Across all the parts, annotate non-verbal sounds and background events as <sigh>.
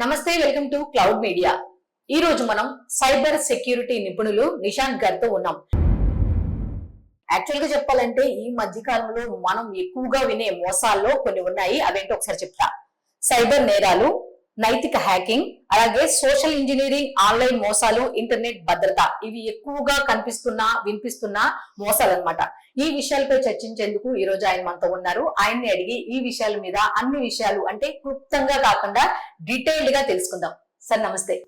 నమస్తే welcome to cloud media. ఈ రోజు మనం సైబర్ సెక్యూరిటీ నిపుణులు నిశాంత్ గారితో ఉన్నాం. యాక్చువల్గా చెప్పాలంటే ఈ మధ్య కాలంలో మనం ఎక్కువగా వినే మోసాల్లో కొన్ని ఉన్నాయి. అవేంటో ఒకసారి చెప్తా. సైబర్ నేరాలు నైతిక హ్యాకింగ్ అలాగే సోషల్ ఇంజనీరింగ్ ఆన్లైన్ మోసాలు ఇంటర్నెట్ భద్రత. ఇవి ఎక్కువగా కనిపిస్తున్న వినిపిస్తున్న మోసాలు అన్నమాట ఈ విషయాలపై చర్చించేందుకు ఈ రోజు ఆయన మనతో ఉన్నారు. ఆయన్ని అడిగి ఈ విషయాల మీద అన్ని విషయాలు అంటే క్లుప్తంగా కాకుండా డీటెయిల్డ్గా తెలుసుకుందాం. సార్ నమస్తే.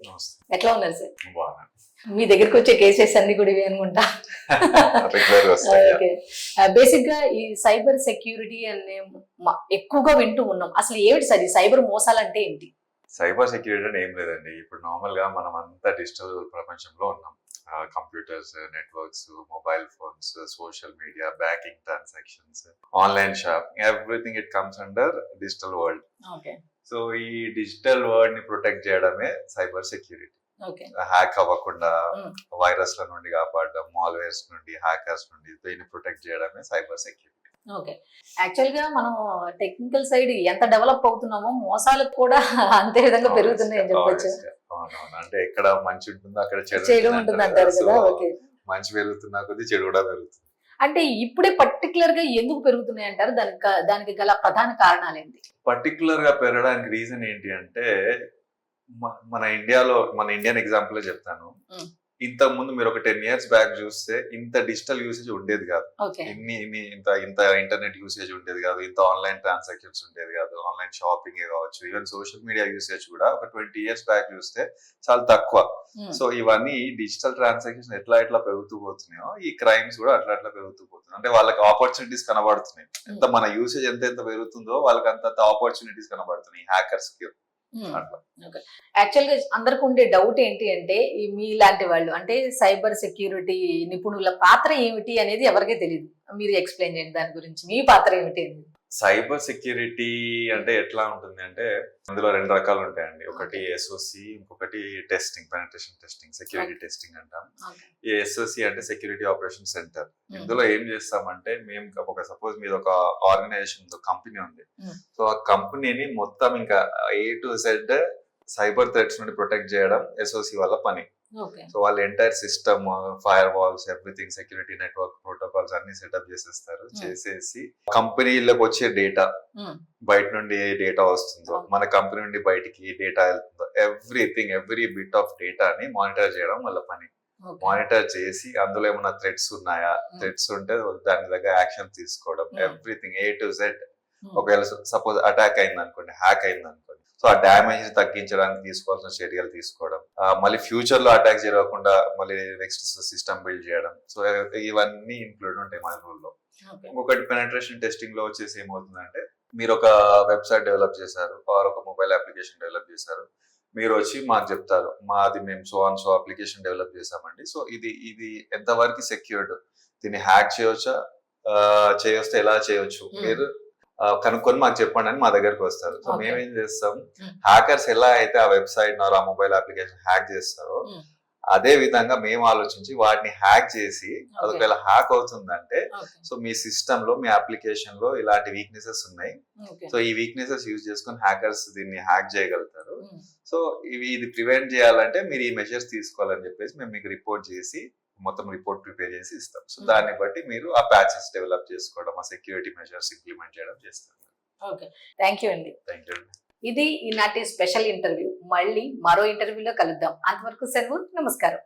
ఎట్లా ఉన్నారు సార్. మీ దగ్గరికి వచ్చే కేసెస్ అన్ని కూడా ఇవే అనుకుంటా. <laughs> బేసిక్గా ఈ సైబర్ సెక్యూరిటీ అనే ఎక్కువగా వింటూ ఉన్నాం. అసలు ఏమిటి సార్ ఈ సైబర్ మోసాలు అంటే ఏంటి? సైబర్ సెక్యూరిటీ అంటే ఏం లేదండి. ఇప్పుడు నార్మల్గా మనం అంతా డిజిటల్ ప్రపంచంలో ఉన్నాం. Computers networks mobile phones social media banking transactions online shopping everything it comes under digital world. So ఈ డిజిటల్ వరల్డ్ని ప్రొటెక్ట్ చేయడమే సైబర్ సెక్యూరిటీ. ఓకే. హ్యాక్ అవ్వకుండా. వైరస్ల నుండి కాపాడడం మాల్వేర్స్ నుండి హ్యాకర్స్ నుండి దీన్ని ప్రొటెక్ట్ చేయడమే సైబర్ సెక్యూరిటీ. ఓకే. యాక్చువల్గా మనం టెక్నికల్ సైడ్ ఎంత డెవలప్ అవుతున్నామో మోసాలకు కూడా <laughs> అంతే విధంగా పెరుగుతున్నాయి అని చెప్పొచ్చు. అంటే ఎక్కడ మంచి ఉంటుందో అక్కడ చెడు ఉంటుంది అంటారు కదా. ఓకే. మంచి పెరుగుతున్నా కొద్దీ చెడు కూడా పెరుగుతుంది. అంటే ఇప్పుడే పర్టికులర్గా ఎందుకు పెరుగుతున్నాయి అంటారు? దానికి దానికి గల ప్రధాన కారణాలు ఏంటి? పర్టికులర్గా పెరగడానికి రీజన్ ఏంటి అంటే మన ఇండియాలో మన ఇండియన్ ఎగ్జాంపుల్ చెప్తాను. Mm. ఇంత ముందు మీరు ఒక టెన్ ఇయర్స్ బ్యాక్ చూస్తే ఇంత డిజిటల్ యూసేజ్ ఉండేది కాదు. ఇన్ని ఇన్ని ఇంత ఇంత ఇంటర్నెట్ యూసేజ్ ఉండేది కాదు. ఇంత ఆన్లైన్ ట్రాన్సాక్షన్స్ ఉండేది కాదు. ఆన్లైన్ షాపింగ్ కావచ్చు ఈవెన్ సోషల్ మీడియా యూసేజ్ కూడా ఒక ట్వంటీ ఇయర్స్ బ్యాక్ చూస్తే చాలా తక్కువ. సో ఇవన్నీ డిజిటల్ ట్రాన్సాక్షన్ ఎట్లా ఎట్లా పెరుగుతూ పోతున్నాయో ఈ క్రైమ్స్ కూడా అట్లా అట్లా పెరుగుతూ పోతున్నాయి. అంటే వాళ్ళకి ఆపర్చునిటీస్ కనబడుతున్నాయి. ఎంత మన యూసేజ్ ఎంత ఎంత పెరుగుతుందో వాళ్ళకి అంత ఆపర్చునిటీస్ కనబడుతున్నాయి హ్యాకర్స్కి. అట్లా. యాక్చువల్గా అందరికి ఉండే డౌట్ ఏంటి అంటే ఈ మీలాంటి వాళ్ళు అంటే సైబర్ సెక్యూరిటీ నిపుణుల పాత్ర ఏమిటి అనేది ఎవరికీ తెలియదు మీరు ఎక్స్ప్లెయిన్ చేయండి దాని గురించి. మీ పాత్ర ఏమిటి? సైబర్ సెక్యూరిటీ అంటే ఎట్లా ఉంటుంది అంటే అందులో రెండు రకాలు ఉంటాయండి. ఒకటి ఎస్ఓసి ఇంకొకటి testing penetration testing security testing అంటాం. ఈ ఎస్ఓసి అంటే సెక్యూరిటీ ఆపరేషన్ సెంటర్ ఇందులో ఏం చేస్తామంటే మేము ఒక సపోజ్ మీద ఒక ఆర్గనైజేషన్ కంపెనీ ఉంది. సో ఆ కంపెనీని మొత్తం ఇంకా A to Z cyber threats నుండి ప్రొటెక్ట్ చేయడం ఎస్ఓసి వాళ్ళ పని. సో వాళ్ళ entire system firewalls everything security network protocols అన్ని సెటప్ చేసేస్తారు. Hmm. చేసేసి కంపెనీలకు వచ్చే డేటా బయట నుండి ఏ డేటా వస్తుందో. మన కంపెనీ నుండి బయటికి డేటా వెళ్తుందో ఎవ్రీథింగ్ ఎవ్రీ బిట్ ఆఫ్ డేటాని మానిటర్ చేయడం వాళ్ళ పని. మానిటర్ చేసి అందులో ఏమైనా థ్రెడ్స్ ఉన్నాయా? థ్రెడ్స్ ఉంటే దాని దగ్గర యాక్షన్ తీసుకోవడం Hmm. Everything A to Z. ఒకవేళ సపోజ్ అటాక్ అయింది అనుకోండి హ్యాక్ అయింది సో ఆ డ్యామేజ్ తగ్గించడానికి తీసుకోవాల్సిన చర్యలు తీసుకోవడం. మళ్ళీ ఫ్యూచర్లో అటాక్ జరగకుండా మళ్ళీ నెక్స్ట్ సిస్టమ్ బిల్డ్ చేయడం. సో ఇవన్నీ ఇంక్లూడ్ ఉంటాయి మన rule లో ఇంకొకటి పెనట్రేషన్ టెస్టింగ్లో వచ్చేసి ఏమవుతుందంటే మీరు ఒక వెబ్సైట్ డెవలప్ చేశారు ఆర్ ఒక మొబైల్ అప్లికేషన్ డెవలప్ చేశారు మీరు వచ్చి మాకు చెప్తారు మాది మేము so on so application develop చేసామండి సో ఇది ఇది ఎంతవరకు సెక్యూర్డ్? దీన్ని హ్యాక్ చేయవచ్చా చేయొస్తే ఎలా చేయొచ్చు. మీరు కనుక్కొని మాకు చెప్పండి అని మా దగ్గరకు వస్తారు సో. మేమేం చేస్తాం. హ్యాకర్స్ ఎలా అయితే ఆ వెబ్సైట్ ఆ మొబైల్ అప్లికేషన్ హ్యాక్ చేస్తారో. అదే విధంగా మేము ఆలోచించి వాటిని హ్యాక్ చేసి అది Okay. ఒకవేళ హ్యాక్ అవుతుందంటే సో మీ సిస్టమ్లో మీ అప్లికేషన్లో ఇలాంటి వీక్నెసెస్ ఉన్నాయి సో ఈ వీక్నెసెస్ యూజ్ చేసుకొని హ్యాకర్స్ దీన్ని హ్యాక్ చేయగలుగుతారు సో ఇవి ఇది ప్రివెంట్ చేయాలంటే మీరు ఈ మెజర్స్ తీసుకోవాలని చెప్పేసి మేము మీకు రిపోర్ట్ చేసి మొత్తం రిపోర్ట్ ప్రిపేర్ చేసి ఇస్తాం. So Hmm. దాన్ని బట్టి మీరు ఆ ప్యాచెస్ డెవలప్ చేసుకోవడం ఆ సెక్యూరిటీ మెజర్స్ ఇంప్లిమెంట్ చేయడం చేస్తారు ఓకే థ్యాంక్ యూ అండి. థ్యాంక్ యూ ఇది ఈనాటి స్పెషల్ ఇంటర్వ్యూ మళ్ళీ మరో ఇంటర్వ్యూలో కలుద్దాం. అంతవరకు సెలవు నమస్కారం.